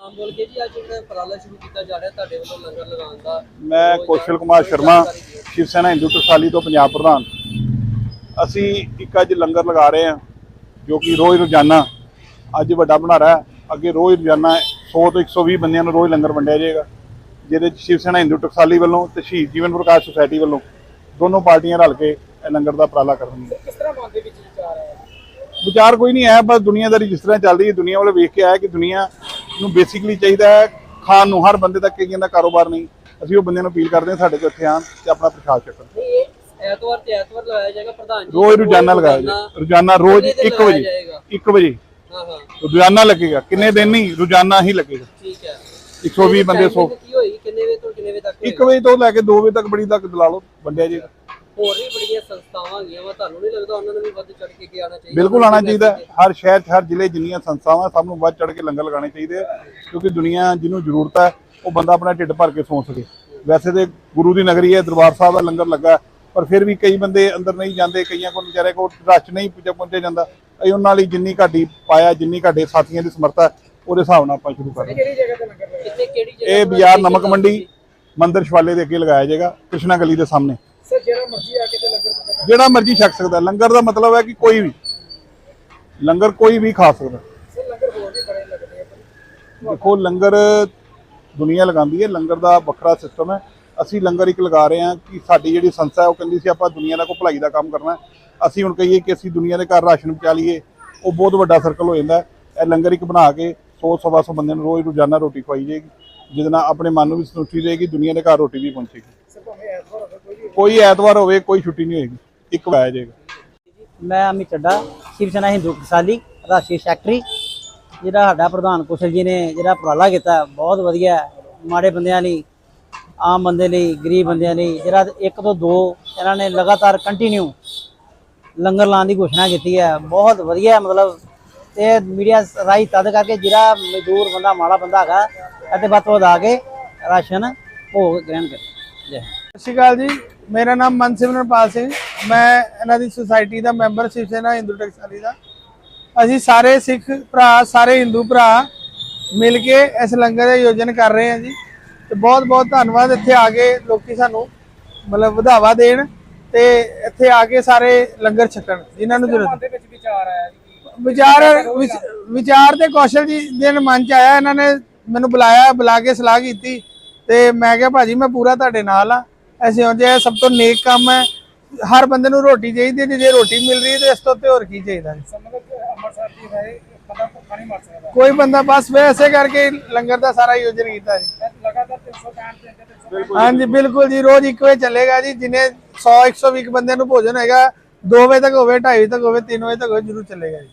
ਆਮ ਬੋਲ ਕੇ ਜੀ ਅੱਜ ਜਿਹੜਾ ਉਪਰਾਲਾ ਸ਼ੁਰੂ ਕੀਤਾ ਜਾ ਰਿਹਾ ਤੁਹਾਡੇ ਵੱਲੋਂ ਲੰਗਰ ਲਗਾਉਣ ਦਾ ਮੈਂ ਕੌਸ਼ਲ ਕੁਮਾਰ ਸ਼ਰਮਾ ਸ਼ਿਵ ਸੈਨਾ ਹਿੰਦੂ ਟਕਸਾਲੀ ਤੋਂ ਪੰਜਾਬ ਪ੍ਰਧਾਨ। ਅਸੀਂ ਇੱਕ ਅੱਜ ਲੰਗਰ ਲਗਾ ਰਹੇ ਹਾਂ ਜੋ ਕਿ ਰੋਜ਼ ਰੋਜ਼ਾਨਾ ਅੱਜ ਵੱਡਾ ਭੰਡਾਰਾ ਹੈ। ਅੱਗੇ ਰੋਜ਼ ਰੋਜ਼ਾਨਾ 100 ਤੋਂ 120 ਬੰਦਿਆਂ ਨੂੰ ਰੋਜ਼ ਲੰਗਰ ਵੰਡਿਆ ਜਾਏਗਾ ਜਿਹਦੇ ਚ ਸ਼ਿਵ ਸੈਨਾ ਹਿੰਦੂ ਟਕਸਾਲੀ ਵੱਲੋਂ ਤੇ ਸ਼ਹੀਦ ਜੀਵਨ ਪ੍ਰਕਾਸ਼ ਸੁਸਾਇਟੀ ਵੱਲੋਂ ਦੋਨੋਂ ਪਾਰਟੀਆਂ ਰਲ ਕੇ ਇਹ ਲੰਗਰ ਦਾ ਉਪਰਾਲਾ ਕਰਨਗੀਆਂ ਕਿਸ ਤਰ੍ਹਾਂ ਮਨ ਦੇ ਵਿੱਚ ਵਿਚਾਰ ਆਇਆ? ਵਿਚਾਰ ਕੋਈ ਨਹੀਂ ਹੈ ਬਸ ਦੁਨੀਆਦਾਰੀ ਜਿਸ ਤਰ੍ਹਾਂ ਚੱਲ ਰਹੀ ਹੈ ਦੁਨੀਆ ਵਾਲੇ ਵੇਖ ਕੇ ਆਇਆ ਕਿ ਦੁਨੀਆ ਨੂੰ ਬੇਸਿਕਲੀ ਚਾਹੀਦਾ ਹੈ ਖਾਣ ਨੂੰ ਹਰ ਬੰਦੇ ਤੱਕ ਕਈਆਂ ਦਾ ਕਾਰੋਬਾਰ ਨਹੀਂ। ਅਸੀਂ ਉਹ ਬੰਦਿਆਂ ਨੂੰ ਅਪੀਲ ਕਰਦੇ ਹਾਂ ਸਾਡੇ ਕੋਲ ਇੱਥੇ ਆਉਣ ਤੇ ਆਪਣਾ ਪ੍ਰਸ਼ਾਦ ਇਹ ਐਤਵਾਰ ਤੇ ਐਤਵਾਰ ਲਗਾਇਆ ਜਾਏਗਾ ਪ੍ਰਧਾਨ ਜੀ ਰੋਜ਼ ਰੋਜ਼ਾਨਾ ਲਗਾਇਆ ਜਾਏ। ਰੋਜ਼ਾਨਾ ਰੋਜ਼ ਕਿੰਨੇ ਦਿਨ 1 ਵਜੇ ਲਗਾਇਆ ਜਾਏਗਾ? 1 ਵਜੇ। ਹਾਂ ਹਾਂ। ਰੋਜ਼ਾਨਾ ਲੱਗੇਗਾ ਕਿੰਨੇ ਦਿਨ ਨਹੀਂ ਰੋਜ਼ਾਨਾ ਹੀ ਲੱਗੇਗਾ। ਠੀਕ ਹੈ। 120 ਬੰਦੇ 100 Timing ਕੀ ਹੋਈ ਕਿੰਨੇ ਵਜੇ ਤੋਂ ਕਿੰਨੇ ਵਜੇ ਤੱਕ 1 ਵਜੇ ਤੋਂ ਲੈ ਕੇ 2 ਵਜੇ ਤੱਕ ਬੜੀ ਤੱਕ ਦਲਾ ਲਓ ਵੰਡਿਆ ਜੀ ਹੋਰ ਵੀ ਬੜੀਆਂ ਸੰਸਥਾਵਾਂ ਹੈਗੀਆਂ ਵਾ ਤੁਹਾਨੂੰ ਨਹੀਂ ਲੱਗਦਾ ਉਹਨਾਂ ਨੂੰ ਵੀ ਵੱਧ ਚੜ ਕੇ ਅੱਗੇ ਆਉਣਾ ਚਾਹੀਦਾ? ਬਿਲਕੁਲ ਆਉਣਾ ਚਾਹੀਦਾ। ਹਰ ਸ਼ਹਿਰ 'ਚ, ਹਰ ਜ਼ਿਲ੍ਹੇ ਜਿੰਨੀਆਂ ਸੰਸਥਾਵਾਂ ਸਭ ਨੂੰ ਵੱਧ ਚੜ ਕੇ ਲੰਗਰ ਲਗਾਉਣੇ ਚਾਹੀਦੇ ਆ ਕਿਉਂਕਿ ਦੁਨੀਆ ਜਿਹਨੂੰ ਜ਼ਰੂਰਤ ਹੈ ਉਹ ਬੰਦਾ ਆਪਣਾ ਢਿੱਡ ਭਰ ਕੇ ਸੌਂ ਸਕੇ। ਵੈਸੇ ਤੇ ਗੁਰੂ ਦੀ ਨਗਰੀ ਹੈ ਦਰਬਾਰ ਸਾਹਿਬ ਦਾ ਲੰਗਰ ਲੱਗਾ ਪਰ ਫਿਰ ਵੀ ਕਈ ਬੰਦੇ ਅੰਦਰ ਨਹੀਂ ਜਾਂਦੇ ਕਈਆਂ ਕੋਲ ਵਿਚਾਰੇ ਕੋਲ ਰਸ਼ ਨਹੀਂ ਪੁੱਜਾ ਪਹੁੰਚਿਆ ਜਾਂਦਾ। ਅਸੀਂ ਉਹਨਾਂ ਲਈ ਜਿੰਨੀ ਘਾਟੀ ਪਾਇਆ ਜਿੰਨੀ ਘਾਟੇ ਸਾਥੀਆਂ ਦੀ ਸਮਰੱਥਾ ਉਹਦੇ ਹਿਸਾਬ ਨਾਲ ਆਪਾਂ ਸ਼ੁਰੂ ਕਰ ਰਹੇ ਕਿਹੜੀ ਜਗ੍ਹਾ ਤੇ ਲੰਗਰ ਲਗਾਇਆ ਇਹ ਬਾਜ਼ਾਰ ਨਮਕ ਮੰਡੀ ਮੰਦਰ ਸ਼ਵਾਲੇ ਦੇ ਅੱਗੇ ਲਗਾਇਆ ਜਾਏਗਾ ਕ੍ਰਿਸ਼ਨਾ ਗਲੀ ਦੇ ਸਾਹਮਣੇ। ਸਰ ਜਿਹੜਾ ਮਰਜ਼ੀ ਆ ਕੇ ਤੇ ਲੰਗਰ ਜਿਹੜਾ ਮਰਜ਼ੀ ਛਕ ਸਕਦਾ। ਲੰਗਰ ਦਾ ਮਤਲਬ ਹੈ ਕਿ ਕੋਈ ਵੀ। ਲੰਗਰ ਕੋਈ ਵੀ ਖਾ ਸਕਦਾ। ਸਰ ਲੰਗਰ ਹੋਰ ਵੀ ਬੜੇ ਲੱਗਦੇ ਆ। ਦੇਖੋ ਲੰਗਰ ਦੁਨੀਆ ਲਗਾਉਂਦੀ ਹੈ। ਲੰਗਰ ਦਾ ਵੱਖਰਾ ਸਿਸਟਮ ਹੈ। ਅਸੀਂ ਲੰਗਰ ਇੱਕ ਲਗਾ ਰਹੇ ਹਾਂ ਕਿ ਸਾਡੀ ਜਿਹੜੀ ਸੰਸਥਾ ਹੈ ਉਹ ਕਹਿੰਦੀ ਸੀ ਆਪਾਂ ਦੁਨੀਆ ਦਾ ਕੋਈ ਭਲਾਈ ਦਾ ਕੰਮ ਕਰਨਾ। ਅਸੀਂ ਹੁਣ ਕਹੀਏ ਕਿ ਅਸੀਂ ਦੁਨੀਆ ਦੇ ਘਰ ਰਾਸ਼ਨ ਪਹੁੰਚਾ ਲਈਏ। ਉਹ ਬਹੁਤ ਵੱਡਾ ਸਰਕਲ ਹੋ ਜਾਂਦਾ ਹੈ। ਇਹ ਲੰਗਰ ਇੱਕ ਬਣਾ ਕੇ 100 ਸਵਾ ਸੌ ਬੰਦਿਆਂ ਨੂੰ ਰੋਜ਼ ਰੋਜ਼ਾਨਾ ਰੋਟੀ ਖਵਾਈ ਜਾਏਗੀ। ਜਿਹਦੇ ਨਾਲ ਆਪਣੇ ਮਨ ਨੂੰ ਵੀ ਸੰਤੁਸ਼ਟੀ ਰਹੇਗੀ ਦੁਨੀਆ ਦੇ ਘਰ ਰੋਟੀ ਵੀ ਪਹੁੰਚੇਗੀ। ਸਰ ਭਾਵੇਂ ਐਤਵਾਰ ਕੋਈ ਐਤਵਾਰ ਹੋਵੇ ਕੋਈ ਛੁੱਟੀ ਨਹੀਂ ਹੋਏਗੀ। ਇੱਕ ਵਾਇਆ ਜਾਏਗਾ। ਮੈਂ ਅਮਿਤ ਚੱਡਾ ਸ਼ਿਵ ਸੈਨਾ ਹਿੰਦੂ ਕਿਸਾਲੀ ਰਾਸ਼ਟਰੀ ਸੈਕਟਰੀ। ਜਿਹੜਾ ਸਾਡਾ ਪ੍ਰਧਾਨ ਕੁਸ਼ਲ ਜੀ ਨੇ ਜਿਹੜਾ ਉਪਰਾਲਾ ਕੀਤਾ ਬਹੁਤ ਵਧੀਆ ਹੈ। ਮਾੜੇ ਬੰਦਿਆਂ ਲਈ ਆਮ ਬੰਦੇ ਲਈ ਗਰੀਬ ਬੰਦਿਆਂ ਲਈ ਜਿਹੜਾ ਇੱਕ ਤੋਂ ਦੋ ਇਹਨਾਂ ਨੇ ਲਗਾਤਾਰ ਕੰਟੀਨਿਊ ਲੰਗਰ ਲਾਉਣ ਦੀ ਘੋਸ਼ਣਾ ਕੀਤੀ ਹੈ। ਬਹੁਤ ਵਧੀਆ ਹੈ ਮਤਲਬ ਤੇ ਮੀਡੀਆ ਰਾਹੀਂ ਤਦ ਕਰਕੇ ਜਿਹੜਾ ਮਜ਼ਦੂਰ ਬੰਦਾ ਮਾੜਾ ਬੰਦਾ ਹੈਗਾ ਅਤੇ ਵੱਧ ਤੋਂ ਵੱਧ ਆ ਕੇ ਰਾਸ਼ਨ ਭੋਗ ਗ੍ਰਹਿਣ ਕਰੇ। ਜੈ। ਸਤਿ ਸ਼੍ਰੀ ਅਕਾਲ ਜੀ। ਮੇਰਾ ਨਾਮ ਮਨਸਿਮਰਨਪਾਲ ਸਿੰਘ। ਮੈਂ ਇਹਨਾਂ ਦੀ ਸੁਸਾਇਟੀ ਦਾ ਮੈਂਬਰ ਸ਼ਿਵ ਸੈਨਾ ਹਿੰਦੂ ਟਕਸਾਲੀ ਦਾ। ਅਸੀਂ ਸਾਰੇ ਸਿੱਖ ਭਰਾ ਸਾਰੇ ਹਿੰਦੂ ਭਰਾ ਮਿਲ ਕੇ ਇਸ ਲੰਗਰ ਦਾ ਆਯੋਜਨ ਕਰ ਰਹੇ ਹਾਂ ਜੀ। ਤੇ ਬਹੁਤ ਬਹੁਤ ਧੰਨਵਾਦ ਇੱਥੇ ਆ ਕੇ ਲੋਕੀ ਸਾਨੂੰ ਮਤਲਬ ਵਧਾਵਾ ਦੇਣ ਤੇ ਇੱਥੇ ਆ ਕੇ ਸਾਰੇ ਲੰਗਰ ਛਕਣ। ਜਿਨ੍ਹਾਂ ਨੂੰ ਜ਼ਰੂਰਤ ਦੇ ਵਿੱਚ ਵਿਚਾਰ ਆਇਆ ਵਿਚਾਰ ਵਿਚ- ਵਿਚਾਰ ਤੇ ਕੌਸ਼ਲ ਜੀ ਦੇ ਮਨ ਚ ਆਇਆ। ਇਹਨਾਂ ਨੇ ਮੈਨੂੰ ਬੁਲਾਇਆ ਬੁਲਾ ਕੇ ਸਲਾਹ ਕੀਤੀ ਤੇ ਮੈਂ ਕਿਹਾ ਭਾਜੀ ਮੈਂ ਪੂਰਾ ਤੁਹਾਡੇ ਨਾਲ ਆ। ਐਸੇ ਹੁੰਦੇ ਆ ਸਭ ਤੋਂ ਨੇਕ ਕੰਮ ਹੈ। ਹਰ ਬੰਦੇ ਨੂੰ ਰੋਟੀ ਚਾਹੀਦੀ ਹੈ ਤੇ ਜੇ ਰੋਟੀ ਮਿਲ ਰਹੀ ਹੈ ਤੇ ਇਸ ਤੋਂ ਉੱਤੇ ਹੋਰ ਕੀ ਚਾਹੀਦਾ ਬੰਦਾ ਕੋਈ ਬੰਦਾ ਬਸ ਵੈਸੇ ਕਰਕੇ ਲੰਗਰ ਦਾ ਸਾਰਾ ਆਯੋਜਨ ਕੀਤਾ ਜੀ। ਲਗਾਤਾਰ 365 ਦਿਨ ਤੇ ਹਾਂਜੀ ਬਿਲਕੁਲ ਜੀ ਰੋਜ਼ ਇੱਕ ਵਜੇ ਚੱਲੇਗਾ ਜੀ ਜਿਨੇ 100 120 ਬੰਦਿਆਂ ਨੂੰ ਭੋਜਨ ਹੈਗਾ 2 ਵਜੇ ਤੱਕ ਹੋਵੇ 2:30 ਤੱਕ ਹੋਵੇ 3 ਵਜੇ ਤੱਕ ਹੋਵੇ ਜਰੂਰ ਚੱਲੇਗਾ ਜੀ।